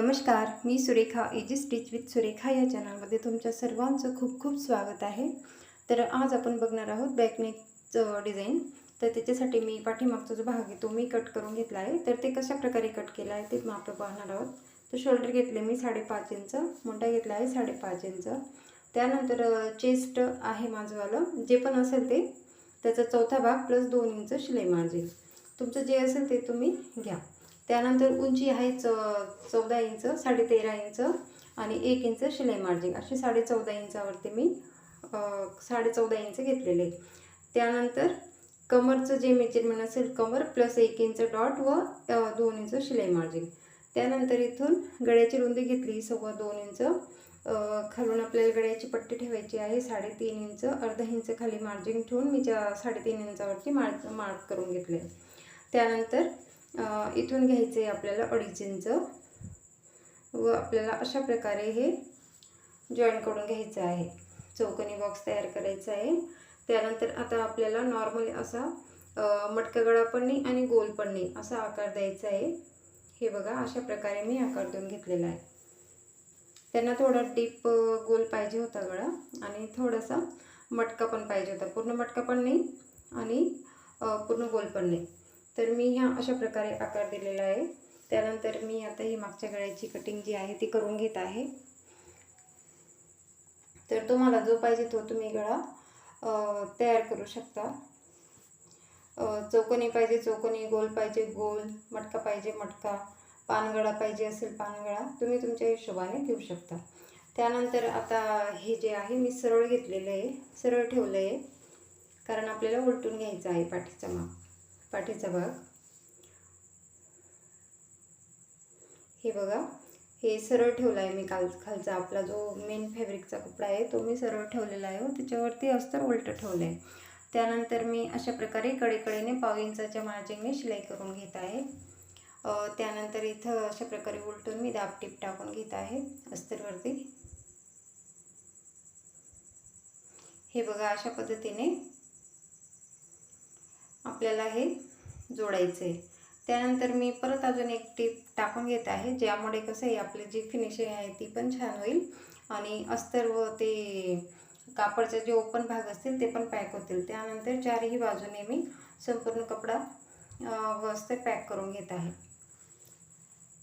नमस्कार मी सुरेखा एजी स्टिच विथ सुरेखा या चॅनलमध्ये तुमच्या सर्वांचं खूप खूप स्वागत आहे. तर आज आपण बघणार आहोत बॅकनेकचं डिझाईन तर त्याच्यासाठी मी पाठीमागचा जो भाग आहे तो मी कट करून घेतला आहे. तर ते कशा प्रकारे कट केला आहे ते आपण पाहणार आहोत. तर शोल्डर घेतले मी साडेपाच इंच मुंडा घेतला आहे साडेपाच इंच. त्यानंतर चेस्ट आहे माझंवालं. जे पण असेल ते त्याचा चौथा भाग प्लस दोन इंच शिलाई मार्जिन. तुमचं जे असेल ते तुम्ही घ्या. त्यानंतर उंची आहे च चौदा इंच साडेतेरा इंच आणि एक इंच शिलाई मार्जिंग असे साडे चौदा इंचावरती मी साडे चौदा इंच घेतलेले. त्यानंतर कमरचं जे मेजरमेंट असेल कमर प्लस एक इंच डॉट व दोन इंच शिलाई मार्जिंग त्यानंतर इथून गळ्याची रुंदी घेतली सव्वा दोन इंच. खालून आपल्याला गळ्याची पट्टी ठेवायची आहे साडेतीन इंच अर्धा इंच खाली मार्जिन ठेवून मी ज्या साडेतीन इंचावरती मार्क मार्क करून घेतले. त्यानंतर इथून घ्यायचं आहे आपल्याला अडीच इंच व आपल्याला अशा प्रकारे हे जॉईन करून घ्यायचं आहे. चौकोनी बॉक्स तयार करायचा आहे. त्यानंतर आता आपल्याला नॉर्मली असा मटका गळा पण नाही आणि गोल पण नाही असा आकार द्यायचा आहे. हे बघा अशा प्रकारे मी आकार देऊन घेतलेला आहे. त्यांना थोडा डीप गोल पाहिजे होता गळा आणि थोडासा मटका पण पाहिजे होता. पूर्ण मटका पण नाही आणि पूर्ण गोल पण नाही. तर मी ह्या अशा प्रकारे आकार दिलेला आहे. त्यानंतर मी आता ही मागच्या गळ्याची कटिंग जी आहे ती करून घेत आहे. तर तुम्हाला जो पाहिजे तो तुम्ही गळा तयार करू शकता. चौकोनी पाहिजे चौकोनी गोल पाहिजे गोल मटका पाहिजे मटका पानगळा पाहिजे असेल पानगळा तुम्ही तुमच्या हिशोबाने घेऊ शकता. त्यानंतर आता हे जे आहे मी सरळ घेतलेलं आहे सरळ ठेवलं आहे. कारण आपल्याला उलटून घ्यायचं आहे पाठीचा माग पाठीचा भाग. हे बघा हे सरळ ठेवलं आहे मी काल खालचा आपला जो मेन फॅब्रिकचा कपडा आहे तो मी सरळ ठेवलेला आहे हो. त्याच्यावरती अस्तर उलटं ठेवलं आहे त्यानंतर मी अशा प्रकारे कडेकडेने पाव इंचाच्या मार्जिंगने शिलाई करून घेत आहे. त्यानंतर इथं अशा प्रकारे उलटून मी दाब टीप टाकून घेत आहे अस्तरवरती हे बघा अशा पद्धतीने आपल्याला हे जोडायचं आहे त्यानंतर मी परत अजून एक टीप टाकून घेत आहे ज्यामुळे कसं आहे आपली जी फिनिशिंग आहे ती पण छान होईल आणि अस्तर व ते कापडचे जे ओपन भाग असतील ते पण पॅक होतील. त्यानंतर चारही बाजूने मी संपूर्ण कपडा व्यवस्थित पॅक करून घेत आहे.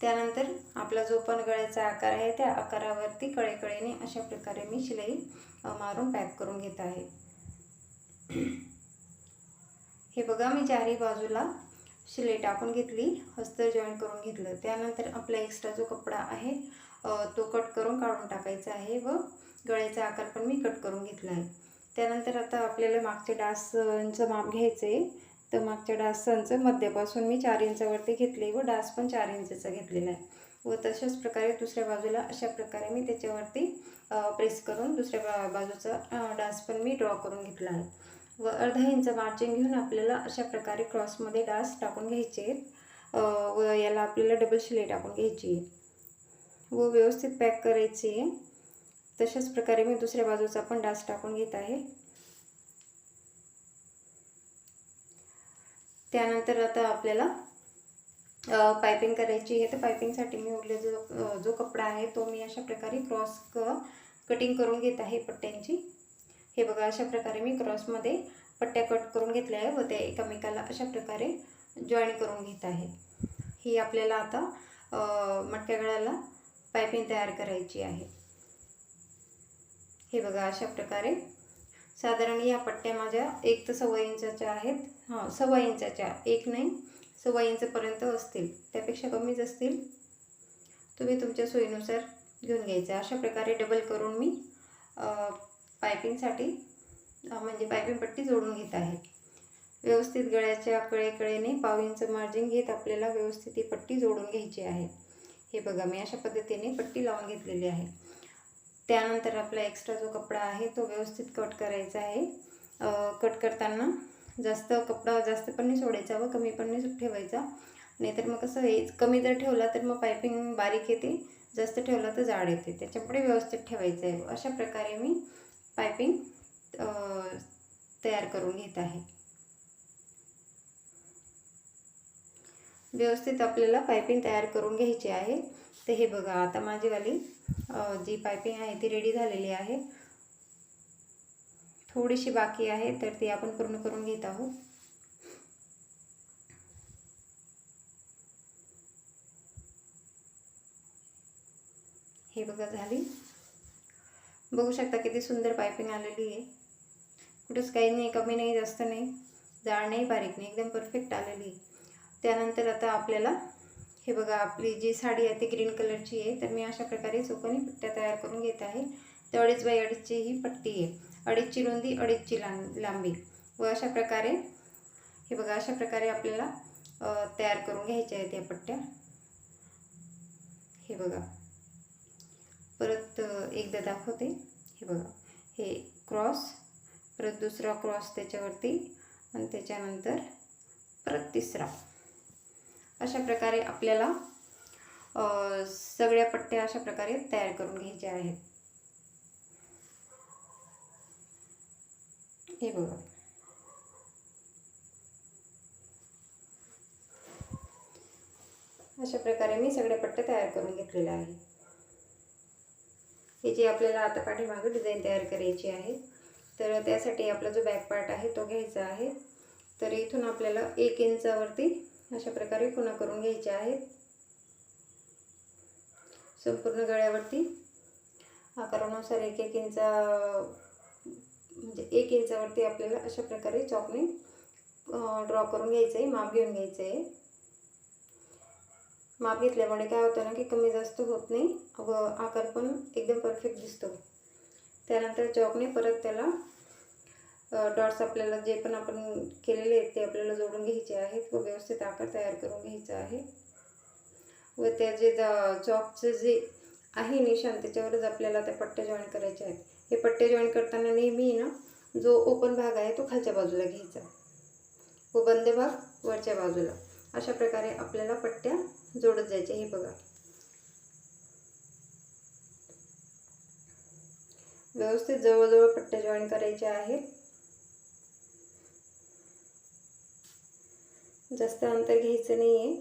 त्यानंतर आपला जो पण गळ्याचा आकार आहे त्या आकारावरती कळेकळेने अशा प्रकारे मी शिलाई मारून पॅक करून घेत आहे. हे बघा मी चारही बाजूला शिलाई टाकून घेतली हस्तर जॉईन करून घेतलं. त्यानंतर आपला एक्स्ट्रा जो कपडा आहे तो कट करून काढून टाकायचा आहे व गळ्याचा आकार पण मी कट करून घेतला आहे. त्यानंतर आता आपल्याला मागच्या डासचं माप घ्यायचं आहे तर मागच्या डासांचं मध्यापासून मी चार इंचावरती घेतले व डास पण चार इंचाचा घेतलेला आहे. व तशाच प्रकारे दुसऱ्या बाजूला अशा प्रकारे मी त्याच्यावरती प्रेस करून दुसऱ्या बा बाजूचा डास पण मी ड्रॉ करून घेतला आहे. व अर्धा इंच मार्जिन घेऊन आपल्याला अशा प्रकारे क्रॉसमध्ये डास टाकून घ्यायचे आहेत. व याला आपल्याला डबल शिलाई टाकून घ्यायची आहे. व व्यवस्थित पॅक करायची आहे. तशाच प्रकारे मी दुसऱ्या बाजूचा पण डास टाकून घेत आहे. त्यानंतर आता आपल्याला पायपिंग करायची आहे. तर पायपिंगसाठी मी उरले जो जो कपडा आहे तो मी अशा प्रकारे क्रॉस क कटिंग करून घेत आहे पट्ट्यांची. हे बघा अशा प्रकारे मी क्रॉसमध्ये पट्ट्या कट करून घेतल्या आहे व त्या एकमेकाला अशा प्रकारे जॉईन करून घेत आहे ही आपल्याला आता मटक्या गळ्याला पायपिंग तयार करायची आहे. हे बघा अशा प्रकारे साधारण या पट्ट्या माझ्या एक तर सव्वा इंचाच्या आहेत. हां सव्वा इंचाच्या एक नाही सव्वा इंचपर्यंत असतील. त्यापेक्षा कमीच असतील. तुम्ही तुमच्या सोयीनुसार घेऊन घ्यायचं. अशा प्रकारे डबल करून मी पायपिंगसाठी म्हणजे पायपिंग पट्टी जोडून घेत आहे. व्यवस्थित गळ्याच्या कळेकळेने पाव इंच मार्जिन घेत आपल्याला व्यवस्थित ही पट्टी जोडून घ्यायची आहे. हे बघा मी अशा पद्धतीने पट्टी लावून घेतलेली आहे. त्यानंतर आपला एक्स्ट्रा जो कपडा आहे तो व्यवस्थित कट करायचा आहे. कट करताना जास्त कपडा जास्त पण नाही सोडायचा व कमी पण नाही ठेवायचा. नाहीतर मग कसं हे कमी जर ठेवला तर मग पायपिंग बारीक येते जास्त ठेवला तर जाड येते. त्याच्यामुळे व्यवस्थित ठेवायचं आहे. अशा प्रकारे मी पायपिंग तयार करून घेत आहे. व्यवस्थित आपल्याला पायपिंग तयार करून घ्यायची आहे. तर हे बघा आता माझीवाली जी पायपिंग आहे ती रेडी झालेली आहे. थोडीशी बाकी आहे तर ती आपण पूर्ण करून घेत आहोत. हे बघा झाली. बघू शकता किती सुंदर पायपिंग आलेली आहे. कुठंच काही नाही कमी नाही जास्त नाही. जाड नाही बारीक नाही एकदम परफेक्ट आलेली आहे. त्यानंतर आता आपल्याला हे बघा आपली जी साडी आहे ती ग्रीन कलरची आहे. तर मी अशा प्रकारे चौकोनी पट्ट्या तयार करून घेत आहे. तर अडीच बाय अडीचची ही पट्टी आहे. अडीचची रुंदी अडीचची लां लांबी. व अशा प्रकारे हे बघा अशा प्रकारे आपल्याला तयार करून घ्यायच्या आहेत या पट्ट्या. हे बघा. परत एकदा दाखवते. हे बघा. हे क्रॉस परत दुसरा क्रॉस त्याच्यावरती आणि त्याच्यानंतर परत तिसरा. अशा प्रकारे आपल्याला सगळ्या पट्ट्या अशा प्रकारे तयार करून घ्यायच्या आहेत. हे बघा. अशा प्रकारे मी सगळ्या पट्ट्या तयार करून घेतलेल्या आहे हे जे आपल्याला आता पाठीमागं डिझाईन तयार करायची आहे. तर त्यासाठी आपला जो बॅक पार्ट आहे तो घ्यायचा आहे. तर इथून आपल्याला एक इंचावरती अशा प्रकारे खुणा करून घ्यायच्या आहेत संपूर्ण गळ्यावरती आकारानुसार एक एक इंचा म्हणजे एक इंचावरती आपल्याला अशा प्रकारे चॉकने ड्रॉ करून घ्यायचं आहे माप घेऊन घ्यायचं आहे माप घेतल्यामुळे काय होतं ना की कमी जास्त होत नाही. व आकार पण एकदम परफेक्ट दिसतो. त्यानंतर चॉकने परत त्याला डॉट्स आपल्याला जे पण आपण केलेले आहेत ते आपल्याला जोडून घ्यायचे आहेत व व्यवस्थित आकार तयार करून घ्यायचा आहे. व त्या जे चॉकचं जे आहे निशाण त्याच्यावरच आपल्याला त्या पट्ट्या जॉईन करायच्या आहेत. हे पट्टे जॉईन करताना नेहमी ना जो ओपन भाग आहे तो खालच्या बाजूला घ्यायचा. व बंद भाग वरच्या बाजूला. अशा प्रकारे आपल्याला पट्ट्या जोडत जायचे. हे बघा. व्यवस्थित जवळजवळ पट्ट्या जॉईन करायच्या आहेत. जास्त अंतर घ्यायचं नाही आहे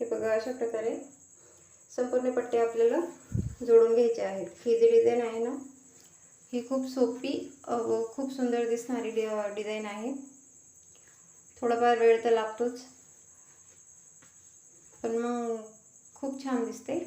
हे बघा अशा प्रकारे संपूर्ण पट्टे आपल्याला जोडून घ्यायचे आहेत. ही जी डिझाईन आहे ना ही खूप सोपी व खूप सुंदर दिसणारी डि डिझाईन आहे. थोडाफार वेळ तर लागतोच. पण मग खूप छान दिसते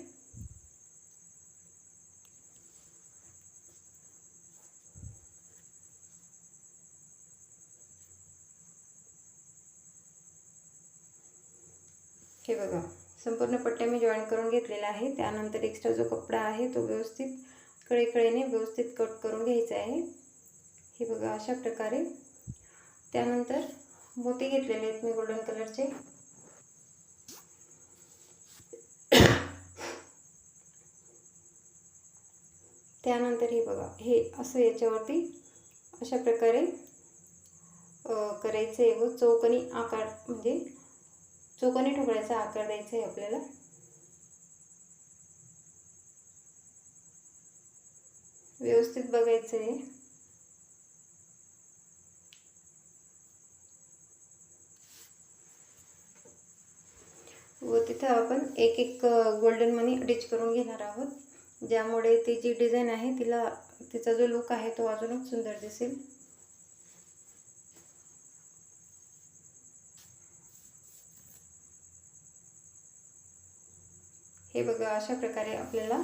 हे बघा संपूर्ण पट्ट्या मी जॉईन करून घेतलेला आहे त्यानंतर एक्स्ट्रा जो कपडा आहे तो व्यवस्थित कळेकळेने व्यवस्थित कट करून घ्यायचं आहे. हे बघा अशा प्रकारे. त्यानंतर मोती घेतलेले आहेत मी गोल्डन कलरचे त्यानंतर हे बघा हे असं याच्यावरती अशा प्रकारे करायचं आहे व चौकनी आकार म्हणजे चौकणी ठोकळ्याचा आकार द्यायचा आहे आपल्याला. व्यवस्थित बघायचं आहे. व तिथं आपण एक एक गोल्डन मनी अटॅच करून घेणार आहोत. ज्यामुळे ती जी डिझाईन आहे तिला तिचा जो लुक आहे तो अजूनच सुंदर दिसेल. हे बघा अशा प्रकारे आपल्याला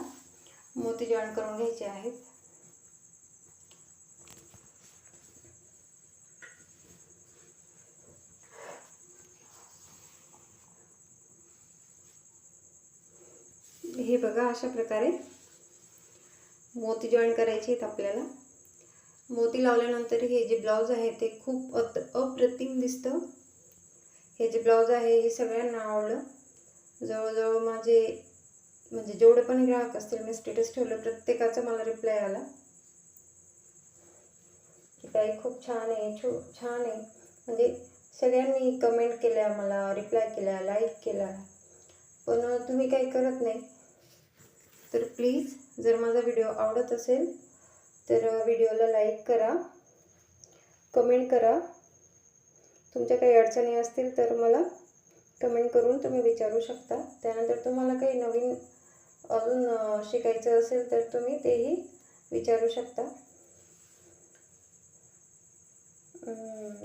मोती जॉईन करून घ्यायचे आहेत हे बघा अशा प्रकारे मोती जॉईन करायचे आहेत आपल्याला. मोती लावल्यानंतर हे जे ब्लाऊज आहे ते खूप अत अप्रतिम दिसतं. हे जे ब्लाऊज आहे हे सगळ्यांना आवडलं. जवळजवळ माझे म्हणजे जेवढे पण ग्राहक असतील मी स्टेटस ठेवलं प्रत्येकाचा मला रिप्लाय आला. की ताई खूप छान आहे छो छान आहे. म्हणजे सगळ्यांनी कमेंट केल्या मला रिप्लाय केला लाईक केला पण तुम्ही काही करत नाही. तर प्लीज जर माझा व्हिडिओ आवडत असेल तर व्हिडिओला लाईक करा कमेंट करा. तुमच्या काही अडचणी असतील तर मला कमेंट करून तुम्ही विचारू शकता. त्यानंतर तुम्हाला काही नवीन अजून शिकायचं असेल तर तुम्ही तेही विचारू शकता.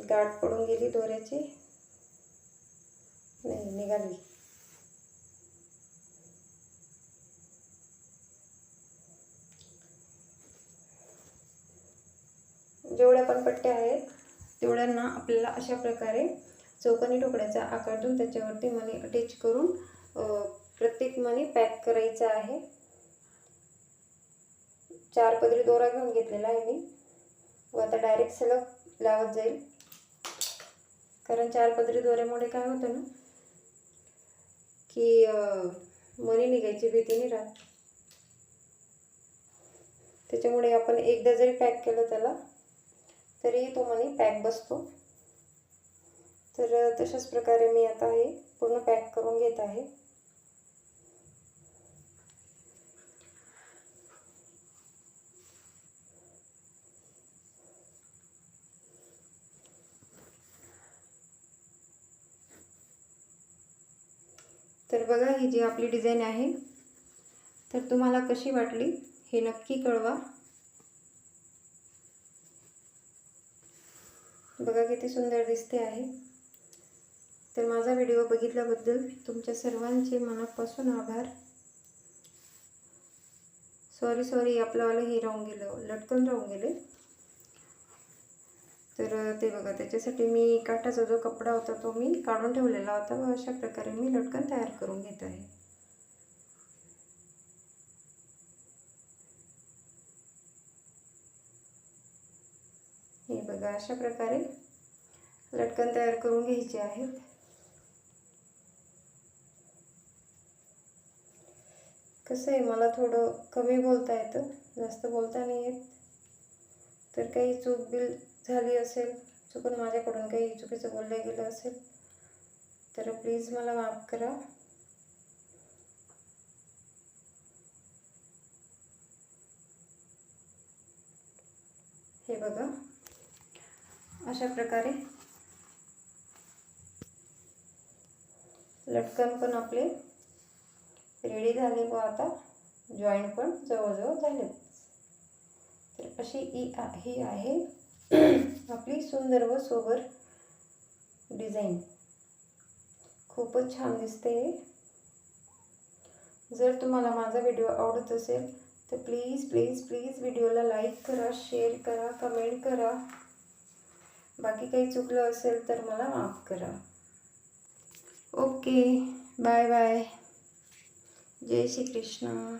गाठ पडून गेली दोऱ्याची. नाही निघाली जेवढ्या पण पट्ट्या आहेत तेवढ्यांना आपल्याला अशा प्रकारे चौकोनी ठोकड्याचा आकार देऊन त्याच्यावरती मनी अटॅच करून प्रत्येक मनी पॅक करायचा आहे. चार पदरी दोरा घेऊन घेतलेला आहे मी. व आता डायरेक्ट सलग लावत जाईल. कारण चार पदरी दोऱ्यामुळे काय होतं ना की मनी निघायची भीती नाही राहत. त्याच्यामुळे आपण एकदा जरी पॅक केलं त्याला तरीही तो मनी पॅक बसतो. तर तशाच प्रकारे मी आता हे पूर्ण पॅक करून घेत आहे. तर बघा ही जी आपली डिझाईन आहे तर तुम्हाला कशी वाटली हे नक्की कळवा. बघा किती सुंदर दिसते आहे. तर माझा व्हिडिओ बघितल्याबद्दल तुमच्या सर्वांचे मनापासून आभार. सॉरी सॉरी आपलंवालं हे राहून गेलं लटकन राहून गेले. तर ते बघा त्याच्यासाठी मी काठाचा जो कपडा होता तो मी काढून ठेवलेला होता व अशा प्रकारे मी लटकन तयार करून घेत आहे हे बघा अशा प्रकारे लटकन तयार करून घ्यायचे आहेत. कसं आहे मला थोडं कमी बोलता येतं जास्त बोलता नाही येत. तर काही चूक बिल झाली असेल चुकून माझ्याकडून काही चुकीचं बोललं गेलं असेल तर प्लीज मला माफ करा. हे बघा. अशा प्रकारे. लटकन पण आपले रेडी झाले व आता. जॉईंट पण जवळजवळ झाले. तर अशी ही ही आहे आपली सुंदर व सोबर डिझाईन खूपच छान दिसते जर तुम्हाला माझा व्हिडिओ आवडत असेल तर प्लीज प्लीज प्लीज व्हिडिओला लाईक करा शेअर करा कमेंट करा. बाकी काही चुकलं असेल तर मला माफ करा. Okay bye bye. जय श्री कृष्ण